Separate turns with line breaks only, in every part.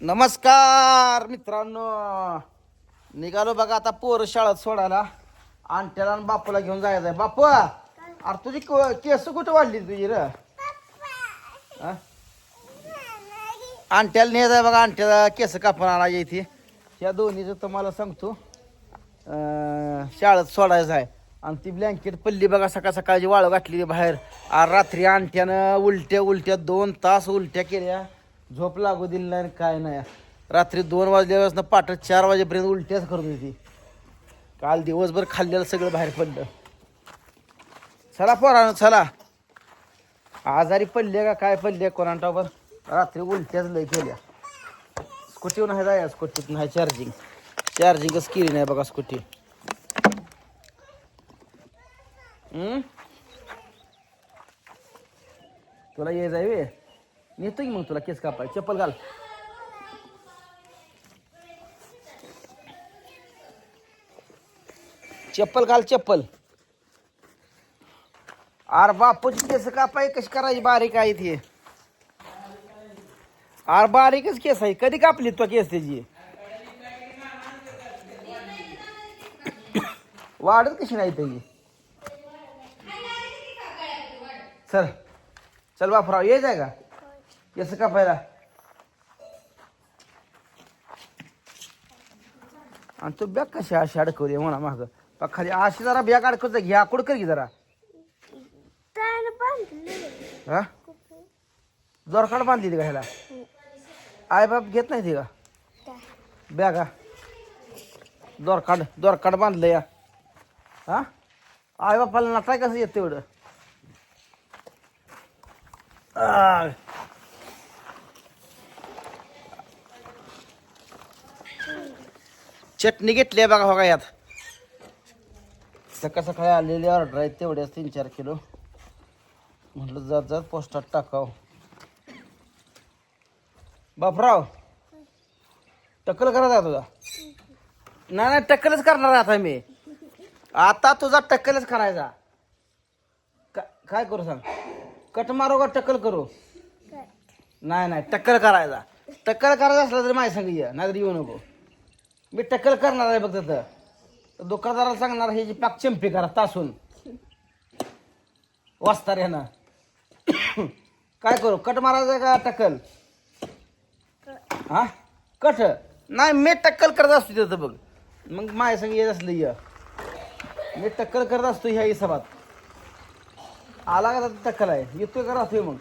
नमस्कार मित्रांनो. निघालो बघा आता पोर शाळेत सोडायला. आणट्याला आणि बापूला घेऊन जायचंय. बापू अरे तुझी क- केस कुठे वाढली तुझी र? आणट्याला नेत आहे बघा आणट्याला केस कापून आणायची इथे. या दोन्हीचं तुम्हाला सांगतो. अं, शाळेत सोडायचं आहे. आणि ती ब्लँकेट पडली बघा सकाळ सकाळची वाळू घातली बाहेर. आ रात्री आणट्यानं उलट्या उलट्या दोन तास उलट्या केल्या. झोप लागू दिली नाही आणि काय नाही. रात्री दोन वाजल्यापासून पाठ चार वाजेपर्यंत उलट्याच करत होती. काल दिवसभर खाल्लेलं सगळं बाहेर पडलं. चला पोरानं चला. आजारी पडले का काय पडले कोणाटावर रात्री उलट्याच लय केल्या. स्कूटीवर नाही जाय स्कूटीत नाही चार्जिंग चार्जिंगच केली नाही बघा स्कूटी. तुला ये जाय वे? नेतो की मग तुला केस कापाय? चप्पल घाल. चप्पल घाल चप्पल. अर बापूची केस कापाय कशी करायची बारीक आहे ती? अर बारीकच केस आहे. कधी कापली तो केस त्याची? वाढत कशी नाही त्याची? चल. चल बापराव ये जाय का? केस कापायला आणि तो बॅग कशी अशी अडकवली म्हणा माग. खाली अशी जरा बॅग अडकवत घ्या कुठं कर की जरा. हा? जोरकाड बांधली का ह्याला? आई बाप घेत नाही ती का? बॅगा दोरकाड दोरकाड बांधलं या. हा? आई बापाला नाटाय कसं येत तेवढं? चटणी घेतली आहे बघा हो का यात. सकाळ सकाळी आलेली ऑर्डर आहेत तेवढ्याच तीन चार किलो. म्हटलं जात जात पोस्टात टाकाव. बापराव टक्कल आहे तुझा? नाही नाही टक्कलच करणार आहे आता मी. आता तुझा टक्कलच करायचा. काय करू सांग? कट मारू का टक्कल करू? नाही नाही टक्कल करायचा. टक्कल करायचा असला तरी माझ्या सांग ये नाहीतर येऊ नको. मी टक्कल करणार आहे बघ तिथं. तर दुकानदाराला सांगणार हे जी पाक चिंपी करा तासून. वाचणार ह्यानं काय करू? कट मारायचं का टक्कल? हा? कट? नाही मी टक्कल करत असतो तिथं बघ. मग माझ्या संग येत असलं ये. मी टक्कल करत असतो ह्या हिसाबात आला का त्यात टक्कल आहे? येतोय का राहतोय मग?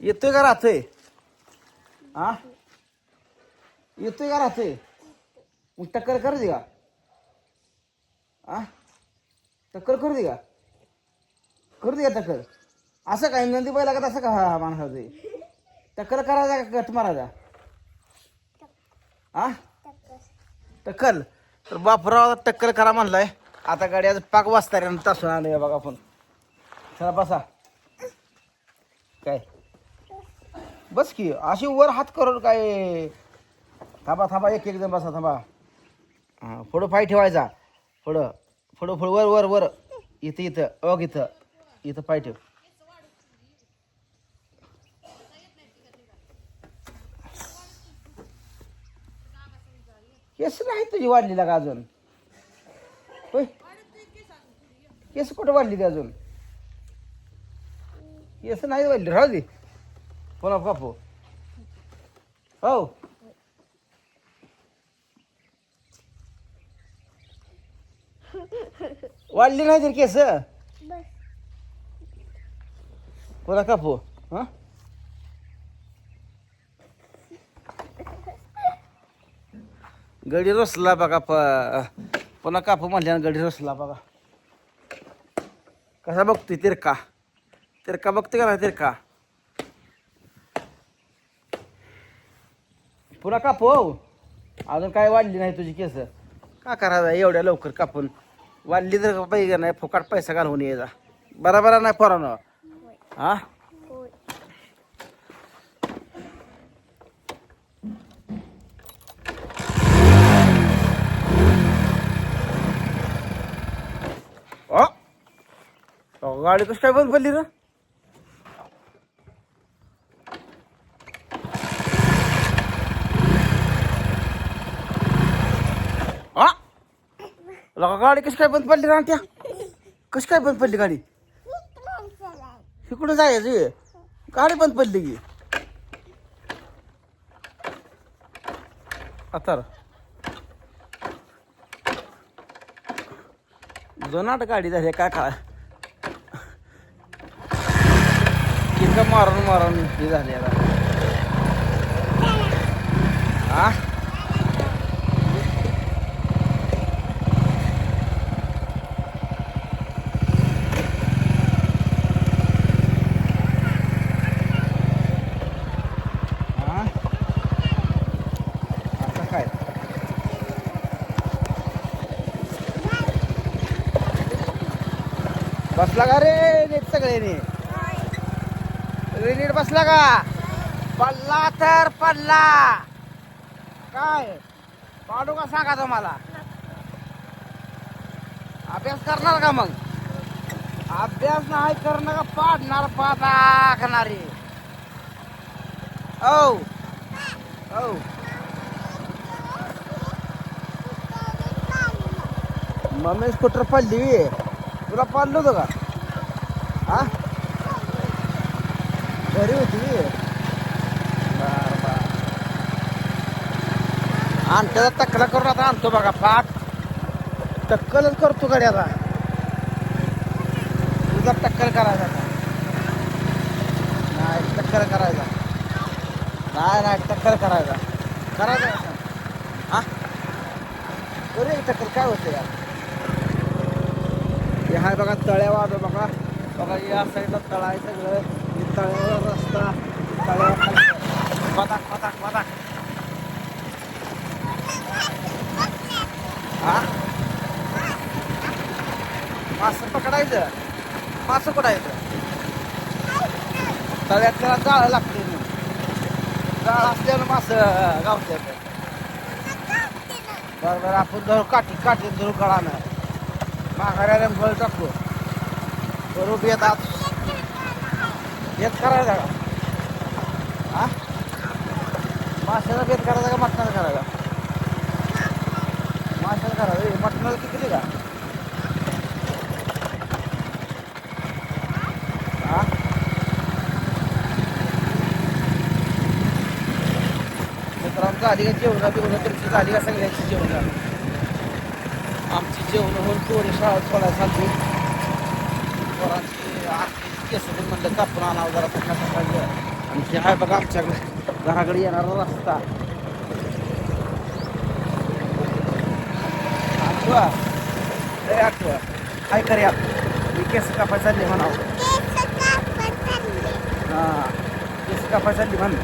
येतोय का राहतोय? हा? येतोय का राहतोय? मग टक्कर करू दे का? आ? टक्कर करू दे का? करू दे का टक्कर? असं काय नंदी बैला का असं का हा माणसाचं टक्कर करायचा का कट मारायचा? आ? टक्कल तर बापराव टक्कर करा म्हणलाय. आता गाडी आज पाक वाजता तासून आलं बघा आपण. चला बसा. काय? बस की अशी वर हात करून काय थांबा थांबा एक एक जण बसा थांबा. हां पुढं पाय ठेवायचा. पुढं पुढं पुढं वर वर वर. इथं इथं अग इथं. इथं पाय ठेव. केस नाही तुझी वाढली का अजून. होय. केस कुठं वाढली ती अजून? केस नाही वाढली. राहू दे. बोला कापू. हो. वाढली नाही तर केस? पुन्हा कापू? हा? गडी रसला बघा प पुन्हा कापू म्हणल्यानं गडी रसला बघा. कसा बघतोय तिरका? तिरका बघतोय का नाही तिरका? पुन्हा कापू? अजून काय वाढली नाही तुझी केस? का करायचं एवढ्या लवकर कापून? वाढली तर पाहिजे नाही फुकाट पैसा घालवून यायचा बरोबर नाही पोरानं? हा? अ? गाडी कसं काय बंद पडली ना लगा गाडी कशी काय बंद पडली रांट्या कशी काय बंद पडली गाडी? इकडून जायचं गाडी बंद पडली की. आता जुनाट गाडी झाली काय काय किंग मारून मारून झाली आता. हा आता काय बसला का रे नीट सगळे नीट? नीट बसला का? पडला तर पडला काय? पाडू का सांगा तुम्हाला? अभ्यास करणार का मग? अभ्यास नाही करणार का पाडणार पाटाकणारे औ. औ. मम्मी स्कूटर पडली? तुला पाडलं होतं का? हा? घरी होती. बर बर. आणतो टक्कल करून आता आणतो बघा पाठ. टक्कलच करतो गाडी आता. तुझा टक्कल करायचा. नाही टक्कल करायचा. नाही नाही टक्कल करायचा. करायचा? हा? अरे टक्कल काय होतं यार? हे हाय बघा तळ्यावर बघा. बघा या साईडला तळा आहे सगळं. तळ्यावर रस्ता तळ्यावर पताक पताक पताक. हा? मासं पकडायचं. मासं पकडायचं. तळ्यात त्याला जाळं लागते जाळ असल्यानं मासं गावत्यात. बरं बरं आपण धरू काठी काठी धरू कळानं माघाऱ्या फळ टाकतो बरोबर येतात येत करायचा का हा? माशाला बेत करायचा का मटणाचा करायचा माशाला करायचं मटणाला किती का हा? मित्रांनो झाली का जेवणा बिवणं तुमची झाली का सगळ्यांची जेवण. आमची जेवण होऊन पोरी शाळा सोडायला चालली. पोरांची केस म्हणलं कापून आणावं जरा सकाळ सकाळी आणि हे आहे बघा आमच्याकडे घराकडे येणारा रस्ता आठवा लय आठवा काय करूया मी केस कापाय चालली म्हणावं हां केस कापाय चालली म्हण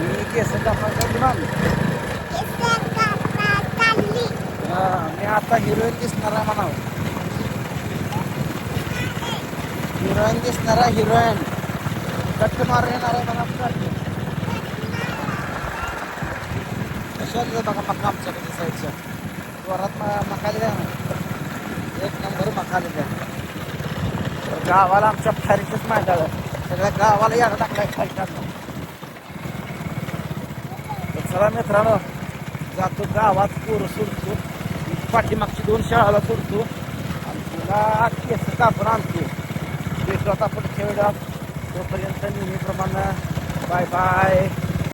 मी केस कापाय चालली म्हण मी आता हिरोईन दिसणार आहे म्हणावं. हिरोईन दिसणार आहे हिरोईन. कट्ट मार येणार आहे मला कशाला बघा मका आमच्याकडे साईडच्या वरात मकाले द्या ना. एक नंबर मकाले द्या गावाला आमच्या फारीचंच माहीत आलं सगळ्या गावाला यायला टाकलाय खाली तर चला मित्रांनो जातो गावात पोरं सुरसूर पाठीमागची दोन शाळाला सोडतो. आणि तुला केस कापून आणतो भेटू आता पुढच्या वेळात तोपर्यंत नेहमीप्रमाणे बाय बाय.